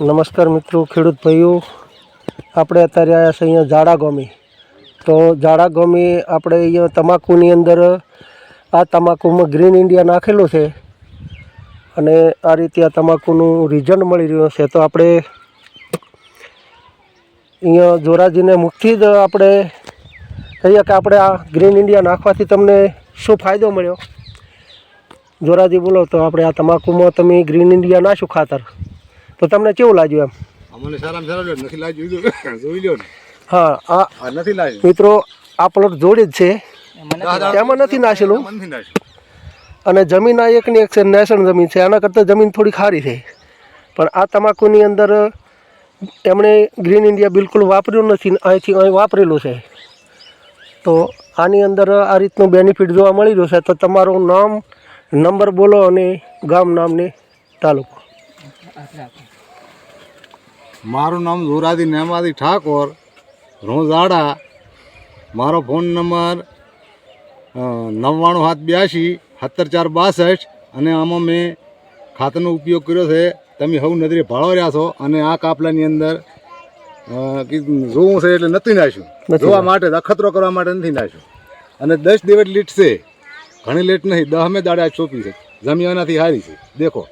નમસ્કાર મિત્રો, ખેડૂત ભાઈઓ. આપણે અત્યારે આવ્યા છે અહીંયા ઝાડા ગોમી. તો ઝાડા ગોમી આપણે અહીંયા તમાકુની અંદર, આ તમાકુમાં ગ્રીન ઇન્ડિયા નાખેલું છે. અને આ રીતે આ તમાકુનું રિઝલ્ટ મળી રહ્યું છે. તો આપણે અહીંયા જોરાજીને મુખથી જ આપણે કહીએ કે આપણે આ ગ્રીન ઇન્ડિયા નાખવાથી તમને શું ફાયદો મળ્યો? જોરાજી બોલો, તો આપણે આ તમાકુમાં તમે ગ્રીન ઇન્ડિયા નાખ્યું ખાતર. તો તમને કેવું લાગ્યું એમ? અમને સારામાં સારા નથી લાગ્યું જોઈ લો હા આ નથી લાગ્યું. મિત્રો આ પ્લોટ જોડે જ છે. એમાં નથી નાશેલું અને જમીન આ એકની એક છે નેશન જમીન છે. આના કરતાં જમીન થોડી ખારી છે. પણ આ તમાકુની અંદર એમણે ગ્રીન ઇન્ડિયા બિલકુલ વાપર્યું નથી અહીંથી અહીં વાપરેલું છે. તો આની અંદર આ રીતનું બેનિફિટ જોવા મળી રહ્યું છે. તો તમારું નામ નંબર બોલો અને ગામ નામને તાલુકો. મારું નામ ધુરાદી નેમાદી ઠાકોર રોઝાડા. મારો ફોન નંબર નવ્વાણું સાત બ્યાસી સત્તર ચાર બાસઠ અને આમાં મેં ખાતરનો ઉપયોગ કર્યો છે. તમે હવ નજરે ભાળો રહ્યા છો અને આ કાપલાની અંદર જોવું છે એટલે નથી નાખ્યું. જોવા માટે અખતરો કરવા માટે નથી નાખ્યું. અને દસ દિવસ લીટ છે. ઘણી લેટ નહીં દહમે દાડે દાડા ચોપી છે. જમી હારી છે. દેખો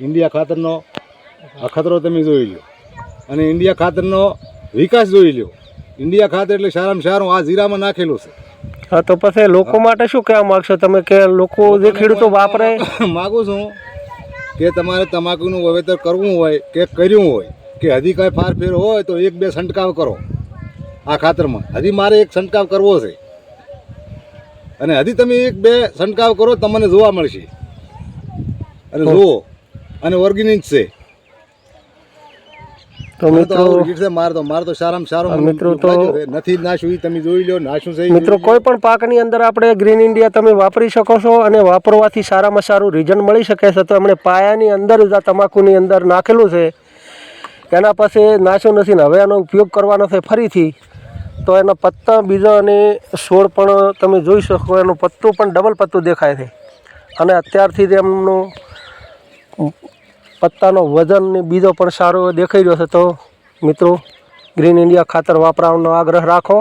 ઇન્ડિયા ખાતરનો અખતરો તમે જોઈ લો અને ઇન્ડિયા ખાતરનો વિકાસ જોઈ લો ઇન્ડિયા ખાતર એટલે સારામાં સારું આ જીરામાં નાખેલું છે. હા તો પછી લોકો માટે શું કહેવા માગશો? તમે કે લોકો જે ખેડૂતો વાપરે? માગું છું કે તમારે તમાકુનું વાવેતર કરવું હોય કે કર્યું હોય કે હજી કાંઈ ફારફેર હોય તો એક બે છંટકાવ કરો આ ખાતરમાં. હજી મારે એક છંટકાવ કરવો છે. અને હજી તમે એક બે છંટકાવ કરો તમને જોવા મળશે. અને જુઓ અને ઓર્ગેનિક છે. તો મિત્રો organic છે તો મારે તો સારામાં સારો મિત્રો તો- નથી તમે જોઈ લો નાશું છે મિત્રો કોઈ પણ પાકની અંદર આપણે ગ્રીન ઇન્ડિયા તમે વાપરી શકો છો અને વાપરવાથી સારામાં સારું રિઝલ્ટ મળી શકે છે. તો એમણે પાયાની અંદર જ આ તમાકુની અંદર નાખેલું છે. એના પાસે નાશું નથી ને હવે આનો ઉપયોગ કરવાનો છે ફરીથી. તો એના પત્તા બીજા અને છોડ પણ તમે જોઈ શકો એનું પત્તું પણ ડબલ પત્તું દેખાય છે. અને અત્યારથી જ એમનું પત્તાનો વજન બીજો પણ સારો દેખાઈ રહ્યો છે. તો મિત્રો ગ્રીન ઇન્ડિયા ખાતર વાપરવાનો આગ્રહ રાખો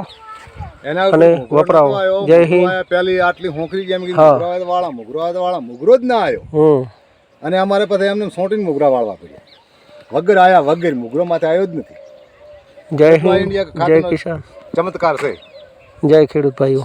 અને વપરાવો. જય હિન્દ. પેલી આટલી હોંકરી જેમ કે હા. મુગરો વાળા વાળા મુગરો જ ના આવ્યો. અને અમારે પછી એમને સોટીને મુગરા વાળવા પડ્યા. વગર આયા વગર મુગરો માથે આવ્યો જ નથી. જય હિન્દ. જય કિસાન. ચમત્કાર છે. જય ખેડૂત ભાઈઓ.